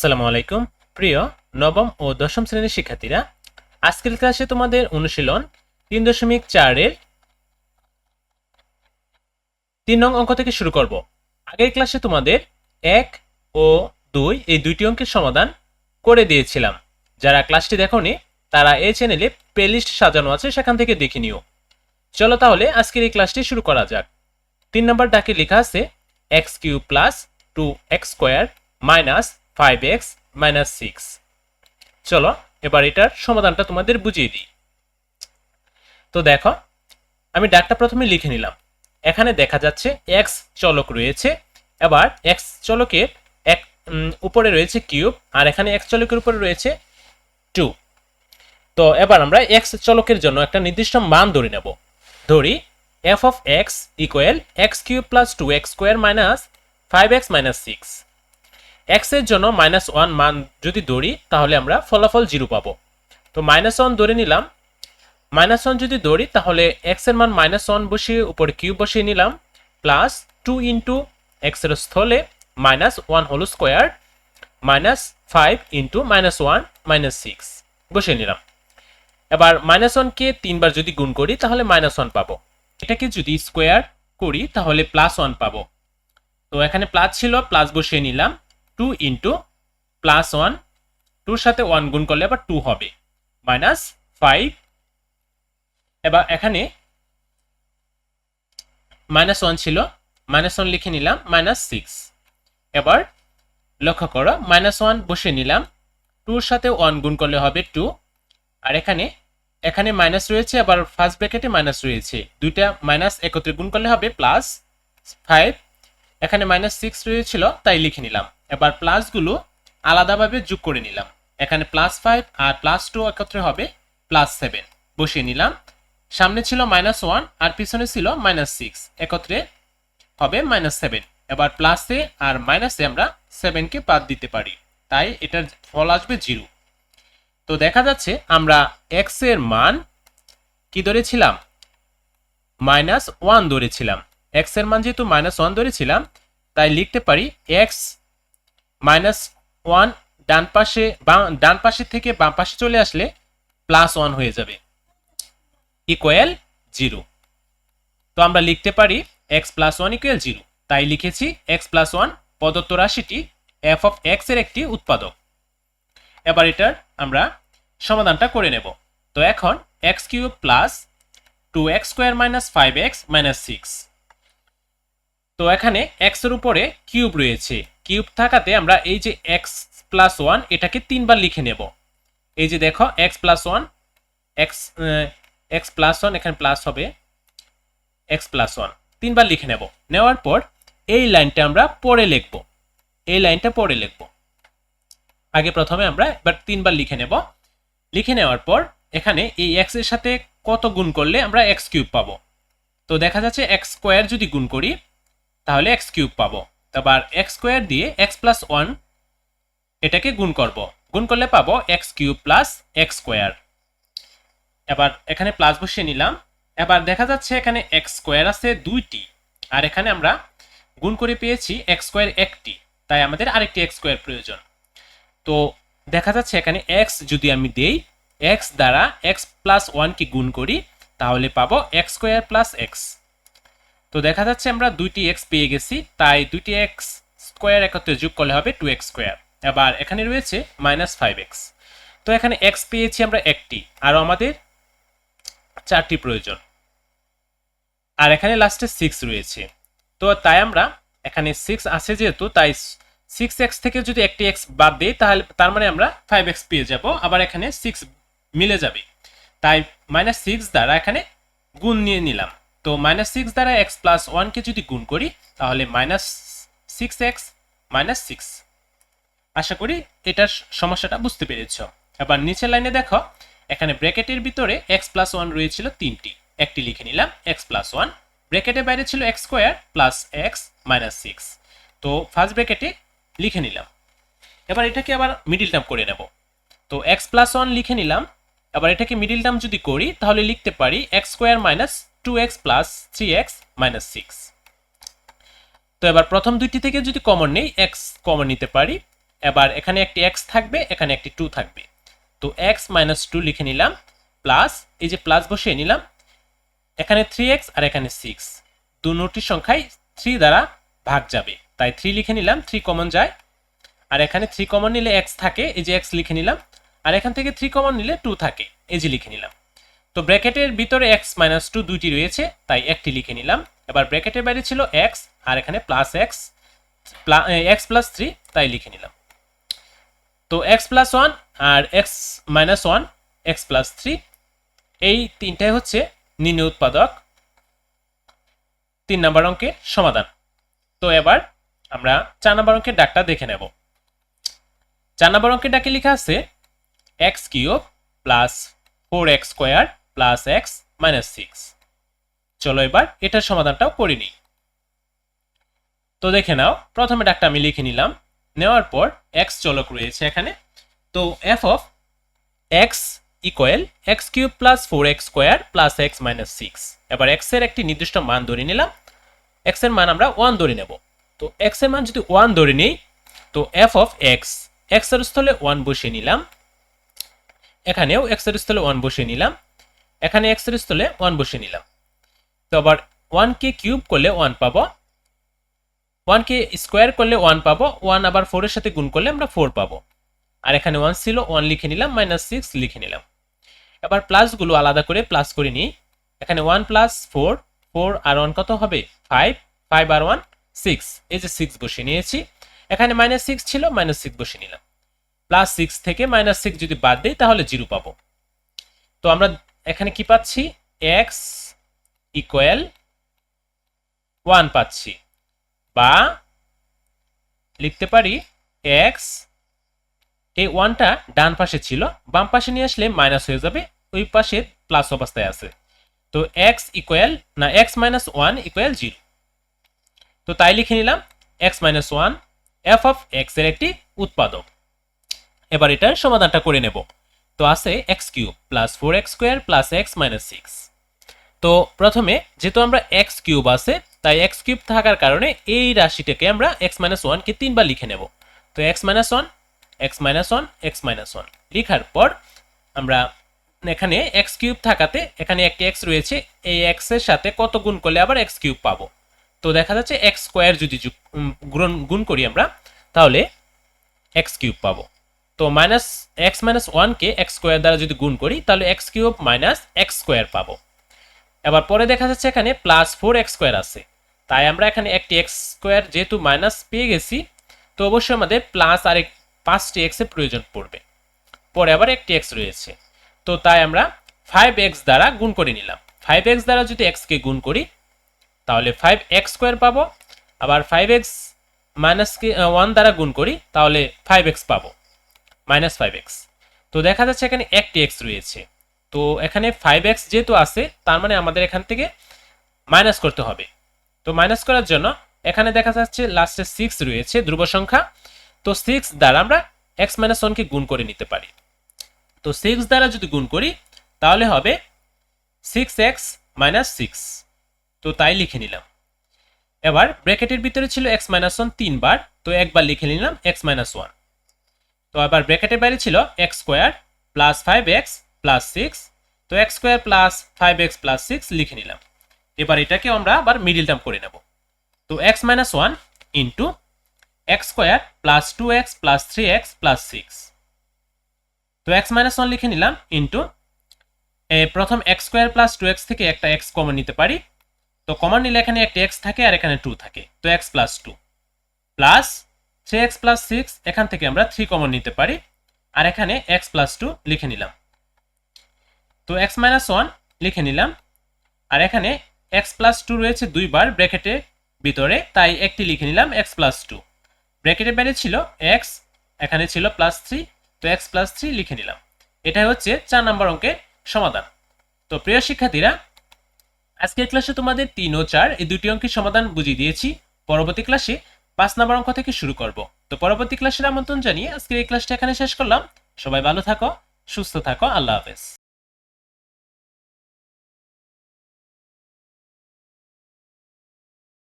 আসসালামু আলাইকুম। প্রিয় নবম ও দশম শ্রেণির শিক্ষার্থীরা, আজকের ক্লাসে তোমাদের অনুশীলন তিন দশমিক চারের তিন নং অঙ্ক থেকে শুরু করব। আগের ক্লাসে তোমাদের এক ও দুই এই দুইটি অঙ্কের সমাধান করে দিয়েছিলাম। যারা ক্লাসটি দেখোনি, তারা এই চ্যানেলে প্লেলিস্ট সাজানো আছে, সেখান থেকে দেখে নিও। চলো তাহলে আজকের এই ক্লাসটি শুরু করা যাক। তিন নম্বর ডাকে লেখা আছে x cube plus two x square minus five x minus six চলো, এবার এটার সমাধানটা তোমাদের বুঝিয়ে দিই। তো দেখো, আমি ডাকটা প্রথমে লিখে নিলাম। এখানে দেখা যাচ্ছে এক্স চলক রয়েছে, এবার এক্স চলকের এক উপরে রয়েছে কিউব, আর এখানে এক্স চলকের উপরে রয়েছে টু তো এবার আমরা এক্স চলকের জন্য একটা নির্দিষ্ট মান ধরে নেব। ধরি f of x equal x cube plus two x square minus five x minus six এক্সের জন্য মাইনাস ওয়ান মান যদি ধরি তাহলে আমরা ফলাফল জিরো পাবো। তো মাইনাস ওয়ান ধরে নিলাম। মাইনাস ওয়ান যদি ধরি তাহলে এক্সের মান মাইনাস ওয়ান বসিয়ে, উপরে কিউব বসিয়ে নিলাম। প্লাস টু ইন্টু এক্সের স্থলে minus one whole square minus five into minus one minus six বসিয়ে নিলাম। এবার মাইনাস ওয়ানকে তিনবার যদি গুণ করি, তাহলে মাইনাস ওয়ান পাবো। এটাকে যদি স্কোয়ার করি, তাহলে প্লাস ওয়ান পাবো। তো এখানে প্লাস ছিল প্লাস বসিয়ে নিলাম। টু ইন্টু প্লাস ওয়ান টুর সাথে ওয়ান গুণ করলে আবার টু হবে। মাইনাস ফাইভ এবার এখানে মাইনাস ওয়ান ছিল মাইনাস ওয়ান লিখে নিলাম মাইনাস সিক্স এবার লক্ষ্য করো মাইনাস ওয়ান বসে নিলাম টুর সাথে ওয়ান গুণ করলে হবে টু আর এখানে এখানে মাইনাস রয়েছে, আবার ফার্স্ট ব্র্যাকেটে মাইনাস রয়েছে। দুইটা মাইনাস একত্রে গুণ করলে হবে প্লাস ফাইভ এখানে মাইনাস সিক্স রয়েছিল, তাই লিখে নিলাম। এবার প্লাসগুলো আলাদাভাবে যোগ করে নিলাম। এখানে প্লাস ফাইভ আর প্লাস টু একত্রে হবে প্লাস সেভেন বসিয়ে নিলাম। সামনে ছিল মাইনাস ওয়ান আর পিছনে ছিল মাইনাস সিক্স একত্রে হবে মাইনাস সেভেন এবার প্লাসে আর মাইনাসে আমরা সেভেনকে বাদ দিতে পারি। তাই এটার ফল আসবে জিরো তো দেখা যাচ্ছে আমরা এক্সের মান কি ধরেছিলাম? মাইনাস ওয়ান ধরেছিলাম। এক্সের মান যেহেতু মাইনাস ওয়ান ধরেছিলাম, তাই লিখতে পারি এক্স মাইনাস ওয়ান ডান পাশে ডান পাশে থেকে বাম পাশে চলে আসলে প্লাস ওয়ান হয়ে যাবে। ইকুয়াল জিরো তো আমরা লিখতে পারি x plus one equal zero তাই লিখেছি এক্স প্লাস ওয়ান প্রদত্ত রাশিটি এফ অফ এক্সের একটি উৎপাদক। এবার এটার আমরা সমাধানটা করে নেব। তো এখন x cube plus two x square minus five x minus six তো এখানে এক্সের উপরে কিউব রয়েছে। কিউব থাকাতে আমরা এই যে এক্স প্লাস ওয়ান এটাকে তিনবার লিখে নেব। এই যে দেখো x plus one x x plus one এখানে প্লাস হবে এক্স প্লাস ওয়ান তিনবার লিখে নেব। নেওয়ার পর এই লাইনটা আমরা পরে লিখব। এই লাইনটা পরে লিখব। আগে প্রথমে আমরা এবার তিনবার লিখে নেব। লিখে নেওয়ার পর এখানে এই এক্সের সাথে কত গুণ করলে আমরা এক্স কিউব পাবো? তো দেখা যাচ্ছে এক্স স্কোয়ার যদি গুণ করি, তাহলে এক্স কিউব পাবো। তারপর এক্স স্কোয়ার দিয়ে এক্স প্লাস ওয়ান এটাকে গুণ করব। গুণ করলে পাবো x cube plus x square এবার এখানে প্লাস বসিয়ে নিলাম। এবার দেখা যাচ্ছে এখানে এক্স স্কোয়ার আছে দুইটি। আর এখানে আমরা গুণ করে পেয়েছি এক্স স্কোয়ার একটি। তাই আমাদের আরেকটি এক্স স্কোয়ার প্রয়োজন। তো দেখা যাচ্ছে এখানে এক্স যদি আমি দেই এক্স দ্বারা এক্স প্লাস ওয়ানকে গুণ করি, তাহলে পাবো এক্স স্কোয়ার প্লাস এক্স তো দেখা যাচ্ছে আমরা দুইটি এক্স পেয়ে গেছি, তাই দুইটি এক্স স্কোয়ার একত্রে যোগ করলে হবে টু এক্স স্কোয়ার আবার এখানে রয়েছে মাইনাস ফাইভ এক্স তো এখানে এক্স পেয়েছি আমরা একটি, আর আমাদের চারটি প্রয়োজন। আর এখানে লাস্টে সিক্স রয়েছে। তো তাই আমরা এখানে সিক্স আছে যেহেতু, তাই সিক্স এক্স থেকে যদি একটি এক্স বাদ দিই, তাহলে তার মানে আমরা ফাইভ এক্স পেয়ে যাব, আবার এখানে সিক্স মিলে যাবে। তাই মাইনাস সিক্স দ্বারা এখানে গুণ নিয়ে নিলাম। তো মাইনাস সিক্স দ্বারা এক্স প্লাস ওয়ানকে যদি গুণ করি, তাহলে minus six x minus six আশা করি এটার সমস্যাটা বুঝতে পেরেছ। এবার নিচের লাইনে দেখো, এখানে ব্র্যাকেটের ভিতরে এক্স প্লাস ওয়ান রয়েছিল তিনটি। একটি লিখে নিলাম এক্স প্লাস ওয়ান ব্র্যাকেটের বাইরে ছিল x square plus x minus six তো ফার্স্ট ব্র্যাকেটে লিখে নিলাম। এবার এটাকে আবার মিডিল টার্ম করে নেব। তো এক্স প্লাস ওয়ান লিখে নিলাম। এবার এটাকে মিডিল টার্ম যদি করি, তাহলে লিখতে পারি x square minus two x plus three x minus six তো এবার প্রথম দুইটি থেকে যদি কমন নেই এক্স কমন নিতে পারি। এবার এখানে একটি এক্স থাকবে, এখানে একটি টু থাকবে। তো এক্স মাইনাস টু লিখে নিলাম প্লাস এই যে প্লাস বসিয়ে নিলাম, এখানে থ্রি এক্স আর এখানে সিক্স দুটি সংখ্যায় থ্রি দ্বারা ভাগ যাবে। তাই থ্রি লিখে নিলাম থ্রি কমন যায়। আর এখানে থ্রি কমন নিলে এক্স থাকে, এই যে এক্স লিখে নিলাম। আর এখান থেকে থ্রি কমন নিলে টু থাকে, এই যে লিখে নিলাম। তো ব্র্যাকেটের ভিতরে এক্স মাইনাস টু দুইটি রয়েছে, তাই একটি লিখে নিলাম। এবার ব্র্যাকেটের বাইরে ছিল এক্স আর এখানে plus x x plus three তাই লিখে নিলাম। তো এক্স প্লাস ওয়ান আর x minus one x plus three এই তিনটাই হচ্ছে নির্ণয় উৎপাদক। তিন নম্বর অঙ্কের সমাধান। তো এবার আমরা চার নম্বর অঙ্কের ডাকটা দেখে নেব। চার নম্বর অঙ্কের ডাকে লেখা আছে x cube plus four x square plus x minus six চলো এবার এটার সমাধানটাও করে নিই। তো দেখে নাও, প্রথমে ডাকটা আমি লিখে নিলাম। নেওয়ার পর এক্স চলক রয়েছে এখানে। তো f of x equal x cube plus four x square plus x minus six এবার এক্সের একটি নির্দিষ্ট মান ধরে নিলাম। এক্সের মান আমরা ওয়ান ধরে নেব। তো এক্সের মান যদি ওয়ান ধরে নিই, তো এফ অফ এক্স এক্সের স্থলে ওয়ান বসিয়ে নিলাম। এখানেও এক্সের স্থলে ওয়ান বসিয়ে নিলাম। এখানে এক্সের স্থলে ওয়ান বসিয়ে নিলাম। তো আবার ওয়ানকে কিউব করলে ওয়ান পাবো। ওয়ানকে স্কোয়ার করলে ওয়ান পাবো। ওয়ান আবার ফোরের সাথে গুণ করলে আমরা ফোর পাবো। আর এখানে ওয়ান ছিল ওয়ান লিখে নিলাম মাইনাস সিক্স লিখে নিলাম। এবার প্লাসগুলো আলাদা করে প্লাস করে নিই। এখানে ওয়ান প্লাস ফোর ফোর আর ওয়ান কত হবে? ফাইভ ফাইভ আর ওয়ান সিক্স এই যে সিক্স বসিয়ে নিয়েছি। এখানে মাইনাস সিক্স ছিল মাইনাস সিক্স বসিয়ে নিলাম। প্লাস সিক্স থেকে মাইনাস সিক্স যদি বাদ দিই, তাহলে জিরো পাবো। তো আমরা এখানে কি পাচ্ছি? এক্স ইকুয়াল ওয়ান পাচ্ছি। বা লিখতে পারি এক্স এই ওয়ানটা ডান পাশে ছিল, বাম পাশে নিয়ে আসলে মাইনাস হয়ে যাবে, ওই পাশে প্লাস অবস্থায় আছে। তো এক্স ইকুয়াল না x minus one equal zero তো তাই লিখে নিলাম x minus one f of এক্সের একটি উৎপাদক। এবার এটার সমাধানটা করে নেব। তো আছে x cube plus four x square plus x minus six তো প্রথমে যেহেতু আমরা এক্স কিউব আছে, তাই এক্স কিউব থাকার কারণে এই রাশিটাকে আমরা এক্স মাইনাস ওয়ানকে তিনবার লিখে নেব। তো x minus one x minus one x minus one লিখার পর আমরা এখানে এক্স কিউব থাকাতে এখানে একটি এক্স রয়েছে, এই এক্সের সাথে কত গুণ করলে আবার এক্স কিউব পাবো? তো দেখা যাচ্ছে এক্স স্কোয়ার যদি গুণ করি আমরা, তাহলে এক্স কিউব পাবো। তো মাইনাস এক্স মাইনাস ওয়ানকে এক্স স্কোয়ার দ্বারা যদি গুণ করি, তাহলে x cube minus x square পাবো। এবার পরে দেখা যাচ্ছে এখানে প্লাস ফোর এক্স স্কোয়ার আছে। তাই আমরা এখানে একটি এক্স স্কোয়ার যেহেতু মাইনাস পেয়ে গেছি, তো অবশ্যই আমাদের প্লাস আর এক পাঁচটি এক্সের প্রয়োজন পড়বে। পরে আবার একটি এক্স রয়েছে। তো তাই আমরা ফাইভ এক্স দ্বারা গুণ করে নিলাম। ফাইভ এক্স দ্বারা যদি এক্সকে গুণ করি, তাহলে ফাইভ এক্স স্কোয়ার পাবো। আবার ফাইভ এক্স মাইনাসকে ওয়ান দ্বারা গুণ করি, তাহলে ফাইভ এক্স পাবো। মাইনাস ফাইভ এক্স তো দেখা যাচ্ছে এখানে একটি এক্স রয়েছে। তো এখানে ফাইভ এক্স যেহেতু আছে, তার মানে আমাদের এখান থেকে মাইনাস করতে হবে। তো মাইনাস করার জন্য এখানে দেখা যাচ্ছে লাস্টে সিক্স রয়েছে ধ্রুব সংখ্যা। তো সিক্স দ্বারা আমরা এক্স মাইনাস ওয়ানকে গুণ করে নিতে পারি। তো সিক্স দ্বারা যদি গুণ করি, তাহলে হবে সিক্স এক্স মাইনাস সিক্স তো তাই লিখে নিলাম। এবার ব্র্যাকেটের ভিতরে ছিল এক্স মাইনাস ওয়ান তিনবার। তো একবার লিখে নিলাম এক্স মাইনাস ওয়ান তো আবার ব্র্যাকেটের বাইরে ছিল x square plus five x plus six তো x square plus five x plus six লিখে নিলাম। এবার এটাকে আমরা আবার মিডিল টার্ম করে নেব। তো x minus one into x square plus two x plus three x plus six তো এক্স মাইনাস ওয়ান লিখে নিলাম ইন্টু প্রথম x square plus two x থেকে একটা এক্স কমন নিতে পারি। তো কমন নিলে এখানে একটা এক্স থাকে আর এখানে টু থাকে। তো x plus two plus three x plus six এখান থেকে আমরা থ্রি কমন নিতে পারি। আর এখানে এক্স প্লাস টু লিখে নিলাম। তো এক্স মাইনাস ওয়ান লিখে নিলাম। আর এখানে এক্স প্লাস টু রয়েছে দুইবার ব্র্যাকেটের ভিতরে, তাই একটি লিখে নিলাম এক্স প্লাস টু ব্র্যাকেটের বাইরে ছিল এক্স এখানে ছিল প্লাস থ্রি তো এক্স প্লাস থ্রি লিখে নিলাম। এটাই হচ্ছে চার নম্বর অঙ্কের সমাধান। তো প্রিয় শিক্ষার্থীরা, আজকের ক্লাসে তোমাদের তিন ও চার, এই দুটি অঙ্কের সমাধান বুঝিয়ে দিয়েছি। পরবর্তী ক্লাসে পাঁচ নম্বর অঙ্ক থেকে শুরু করব। তো পরবর্তী ক্লাসের আমন্ত্রণ জানিয়ে আজকের এই ক্লাসটা এখানে শেষ করলাম। সবাই ভালো থাকো, সুস্থ থাকো, আল্লাহ হাফেজ।